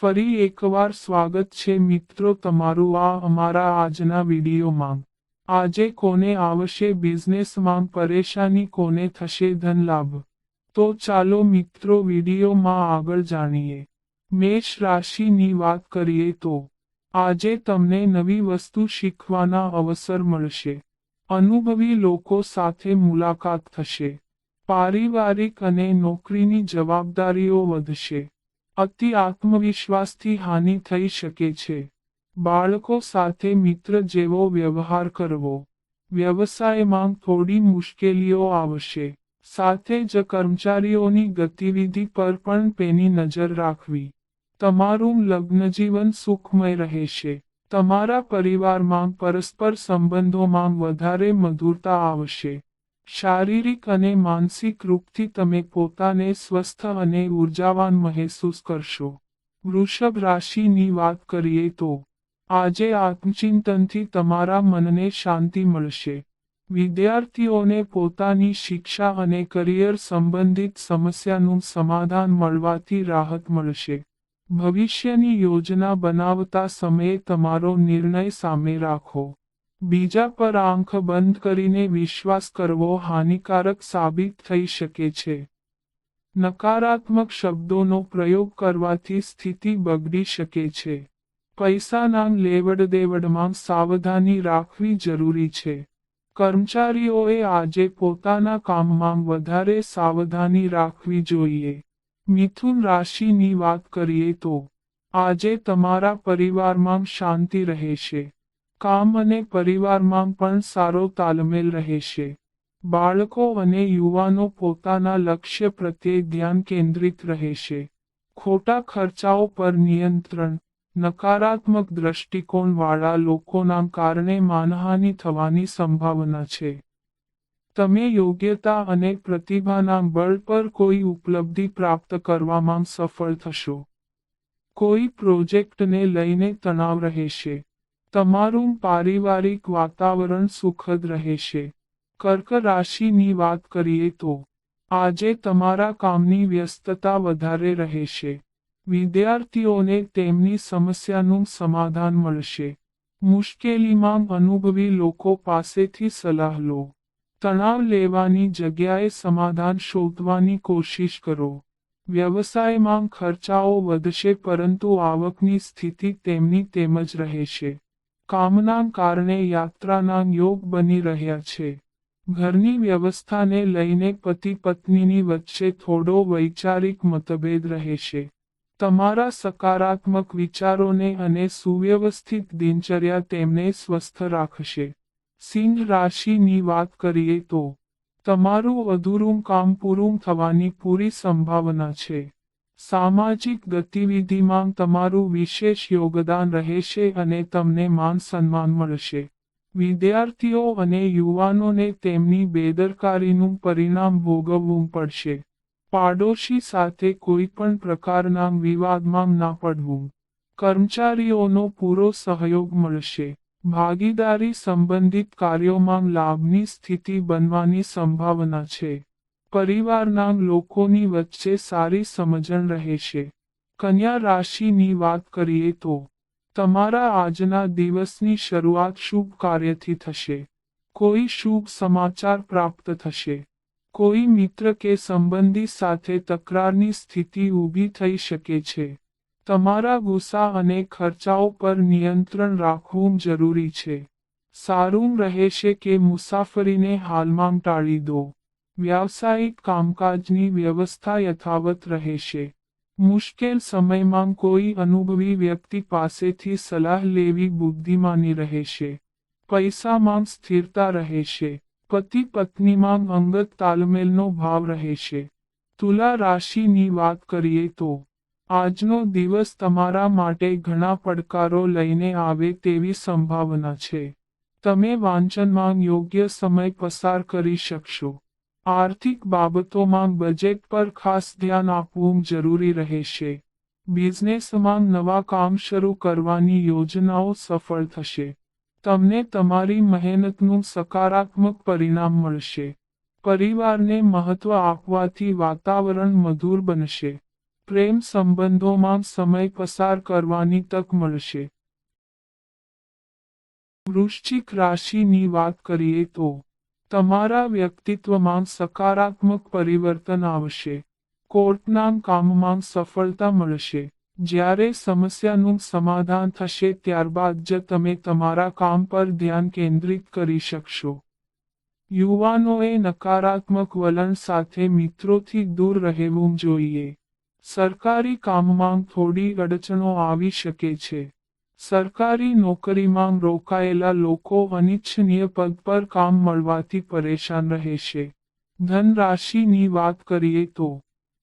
ફરી એકવાર સ્વાગત છે મિત્રો તમારું આ અમારા આજના વિડીયોમાં. આજે કોને આવશે બિઝનેસમાં પરેશાની કોને થશે, ધન લાભ? તો ચાલો મિત્રો વિડીયોમાં આગળ જાણીએ. મેષ રાશિની વાત કરીએ તો, આજે તમને નવી વસ્તુ શીખવાના અવસર મળશે. અનુભવી લોકો સાથે મુલાકાત થશે. પારિવારિક અને નોકરીની જવાબદારીઓ વધશે. અતિ આત્મવિશ્વાસથી હાનિ થઈ શકે છે. બાળકો સાથે મિત્ર જેવો વ્યવહાર કરવો. વ્યવસાયમાં થોડી મુશ્કેલીઓ આવશે. સાથે જ કર્મચારીઓની ગતિવિધિ પર પણ તેની નજર રાખવી. તમારું લગ્નજીવન સુખમય રહેશે. તમારા પરિવારમાં પરસ્પર સંબંધોમાં વધારે મધુરતા આવશે. શારીરિક અને માનસિક રૂપથી તમે પોતાને સ્વસ્થ અને ઉર્જાવાન મહેસૂસ કરશો. વૃષભ રાશિની વાત કરીએ તો, આજે આત્મચિંતનથી તમારા મનને શાંતિ મળશે. વિદ્યાર્થીઓને પોતાની શિક્ષા અને કરિયર સંબંધિત સમસ્યાનું સમાધાન મળવાથી રાહત મળશે. ભવિષ્યની યોજના બનાવતા સમયે તમારો નિર્ણય સામે રાખો. બીજા પર આંખ બંધ કરીને વિશ્વાસ કરવો હાનિકારક સાબિત થઈ શકે છે. નકારાત્મક શબ્દોનો પ્રયોગ કરવાથી સ્થિતિ બગડી શકે છે. પૈસાના લેવડ દેવડમાં સાવધાની રાખવી જરૂરી છે. કર્મચારીઓએ આજે પોતાના કામમાં વધારે સાવધાની રાખવી જોઈએ. મિથુન રાશિની વાત કરીએ તો, આજે તમારા પરિવારમાં શાંતિ રહેશે. કામ અને પરિવારમાં પણ સારો તાલમેલ રહેશે. બાળકો અને યુવાનો પોતાના લક્ષ્ય પ્રત્યે ધ્યાન કેન્દ્રિત રહેશે. ખોટા ખર્ચાઓ પર નિયંત્રણ, નકારાત્મક દ્રષ્ટિકોણવાળા લોકોના કારણે માનહાનિ થવાની સંભાવના છે. તમે યોગ્યતા અને પ્રતિભાના બળ પર કોઈ ઉપલબ્ધિ પ્રાપ્ત કરવામાં સફળ થશો. કોઈ પ્રોજેક્ટને લઈને તણાવ રહેશે. તમારું પારિવારિક વાતાવરણ સુખદ રહેશે. કર્ક રાશિની વાત કરીએ તો, આજે તમારા કામની વ્યસ્તતા વધારે રહેશે. વિદ્યાર્થીઓને તેમની સમસ્યાનું સમાધાન મળશે. મુશ્કેલીમાં અનુભવી લોકો પાસેથી સલાહ લો. તણાવ લેવાની જગ્યાએ સમાધાન શોધવાની કોશિશ કરો. વ્યવસાયમાં ખર્ચાઓ વધશે પરંતુ આવકની સ્થિતિ તેમની તેમજ રહેશે. કામના કારણે યાત્રાના યોગ બની રહ્યા છે. ઘરની વ્યવસ્થાને લઈને પતિ પત્નીની વચ્ચે થોડો વૈચારિક મતભેદ રહેશે તમારા સકારાત્મક વિચારોને અને સુવ્યવસ્થિત દિનચર્યા તેમને સ્વસ્થ રાખશે. સિંહ રાશિની વાત કરીએ તો, તમારું અધૂરું કામ પૂરું થવાની પૂરી સંભાવના છે. સામાજિક ગતિવિધિમાં તમારું વિશેષ યોગદાન રહેશે અને તમને માન સન્માન મળશે. વિદ્યાર્થીઓ અને યુવાનોને તેમની બેદરકારીનું પરિણામ ભોગવવું પડશે. પાડોશી સાથે કોઈ પણ પ્રકારના વિવાદમાં ના પડવું. કર્મચારીઓનો પૂરો સહયોગ મળશે. ભાગીદારી સંબંધિત કાર્યોમાં લાભની સ્થિતિ બનવાની સંભાવના છે. પરિવારના લોકોની વચ્ચે સારી સમજણ રહેશે. કન્યા રાશિની વાત કરીએ તો, તમારા આજના દિવસની શરૂઆત શુભ કાર્યથી થશે. કોઈ શુભ સમાચાર પ્રાપ્ત થશે. કોઈ મિત્ર કે સંબંધી સાથે તકરારની સ્થિતિ ઊભી થઈ શકે છે. તમારા ગુસ્સા અને ખર્ચાઓ પર નિયંત્રણ રાખવું જરૂરી છે. સારું રહેશે કે મુસાફરીને હાલમાં ટાળી દો. વ્યાવસાયિક કામકાજની વ્યવસ્થા યથાવત રહેશે. મુશ્કેલ સમયમાં કોઈ અનુભવી વ્યક્તિ પાસેથી સલાહ લેવી બુદ્ધિમાની રહેશે. પૈસામાં સ્થિરતા રહેશે. પતિ પત્નીમાં અંગત તાલમેલનો ભાવ રહેશે. તુલા રાશિની વાત કરીએ તો, આજનો દિવસ તમારા માટે ઘણા પડકારો લઈને આવે તેવી સંભાવના છે. તમે વાંચનમાં યોગ્ય સમય પસાર કરી શકશો. આર્થિક બાબતોમાં બજેટ પર ખાસ ધ્યાન આપવું જરૂરી રહેશે. બિઝનેસમાં નવા કામ શરૂ કરવાની યોજનાઓ સફળ થશે. તમને તમારી મહેનતનું સકારાત્મક પરિણામ મળશે. પરિવારને મહત્વ આપવાથી વાતાવરણ મધુર બનશે. પ્રેમ સંબંધોમાં સમય પસાર કરવાની તક મળશે. વૃશ્ચિક રાશિની વાત કરીએ તો તમારા વ્યક્તિત્વમાં સકારાત્મક પરિવર્તન આવશે. કોર્ટના કામમાં સફળતા મળશે. જ્યારે સમસ્યાનું સમાધાન થશે ત્યારબાદ જ તમે તમારા કામ પર ધ્યાન કેન્દ્રિત કરી શકશો. યુવાનોએ નકારાત્મક વલણ સાથે મિત્રોથી દૂર રહેવું જોઈએ. સરકારી કામમાં થોડી અડચણો આવી શકે છે. સરકારી નોકરીમાં રોકાયેલા લોકો અનિચ્છનીય પદ પર કામ મળવાથી પરેશાન રહેશે. ધનરાશિની વાત કરીએ તો,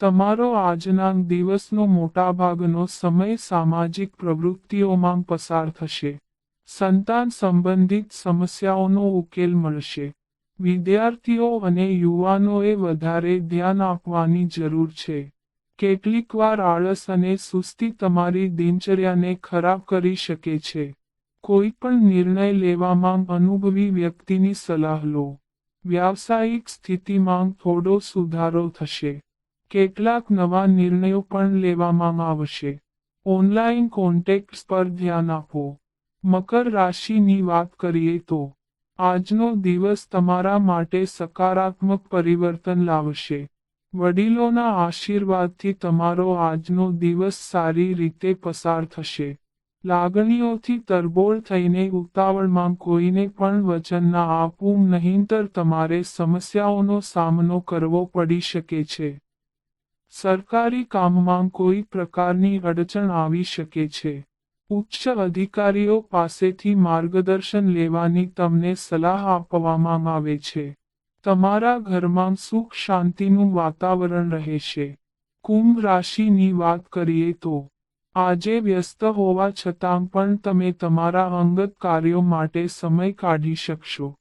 તમારો આજના દિવસનો મોટાભાગનો સમય સામાજિક પ્રવૃત્તિઓમાં પસાર થશે. સંતાન સંબંધિત સમસ્યાઓનો ઉકેલ મળશે. વિદ્યાર્થીઓ અને યુવાનોએ વધારે ધ્યાન આપવાની જરૂર છે. કેટલીકવાર આળસ અને સુસ્તી તમારી દિનચર્યાને ખરાબ કરી શકે છે. કોઈ પણ નિર્ણય લેવામાં અનુભવી વ્યક્તિની સલાહ લો. વ્યાવસાયિક સ્થિતિમાં થોડો સુધારો થશે. કેટલાક નવા નિર્ણયો પણ લેવામાં આવશે. ઓનલાઈન કોન્ટેક્ટ્સ પર ધ્યાન આપો. મકર રાશિની વાત કરીએ તો, આજનો દિવસ તમારા માટે સકારાત્મક પરિવર્તન લાવશે. વડીલોના આશીર્વાદથી તમારો આજનો દિવસ સારી રીતે પસાર થશે. લાગણીઓથી તરબોળ થઈને ઉતાવળમાં કોઈને પણ વચન ના આપવું નહીંતર તમારે સમસ્યાઓનો સામનો કરવો પડી શકે છે. સરકારી કામમાં કોઈ પ્રકારની અડચણ આવી શકે છે. ઉચ્ચ અધિકારીઓ પાસેથી માર્ગદર્શન લેવાની તમને સલાહ આપવામાં આવે છે. તમારા ઘરમાં સુખ શાંતિનું વાતાવરણ રહેશે. કુંભ રાશિની વાત કરીએ તો, આજે વ્યસ્ત હોવા છતાં પણ તમે તમારા અંગત કાર્યો માટે સમય કાઢી શકશો.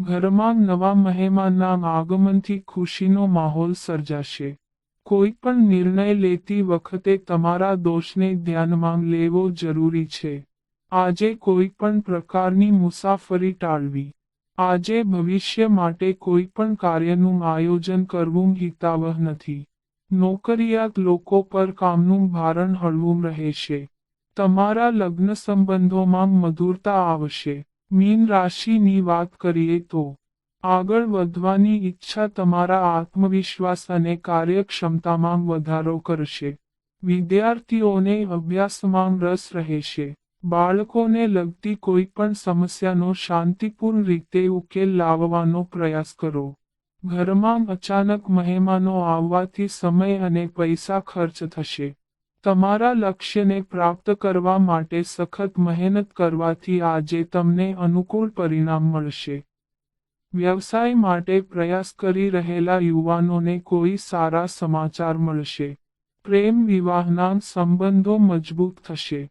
ઘરમાં નવા મહેમાનના આગમનથી ખુશીનો માહોલ સર્જાશે. કોઈ પણ નિર્ણય લેતી વખતે તમારા દોષને ધ્યાનમાં લેવો જરૂરી છે. આજે કોઈ પણ પ્રકારની મુસાફરી ટાળવી. આજે ભવિષ્ય માટે કોઈ પણ કાર્યનું આયોજન કરવું હિતાવહ નથી. નોકરિયાત લોકો પર કામનું ભારણ હળવું રહેશે. તમારા લગ્ન સંબંધોમાં મધુરતા આવશે. મીન રાશિની વાત કરીએ તો, આગળ વધવાની ઈચ્છા તમારા આત્મવિશ્વાસ અને કાર્યક્ષમતામાં વધારો કરશે. વિદ્યાર્થીઓને અભ્યાસમાં રસ રહેશે. બાળકોને લગતી કોઈ પણ સમસ્યાનો શાંતિપૂર્ણ રીતે ઉકેલ લાવવાનો પ્રયાસ કરો. ઘરમાં અચાનક મહેમાનો આવવાથી સમય અને પૈસા ખર્ચ થશે. તમારા લક્ષ્યને પ્રાપ્ત કરવા માટે સખત મહેનત કરવાથી આજે તમને અનુકૂળ પરિણામ મળશે. વ્યવસાય માટે પ્રયાસ કરી રહેલા યુવાનોને કોઈ સારા સમાચાર મળશે. પ્રેમ વિવાહના સંબંધો મજબૂત થશે.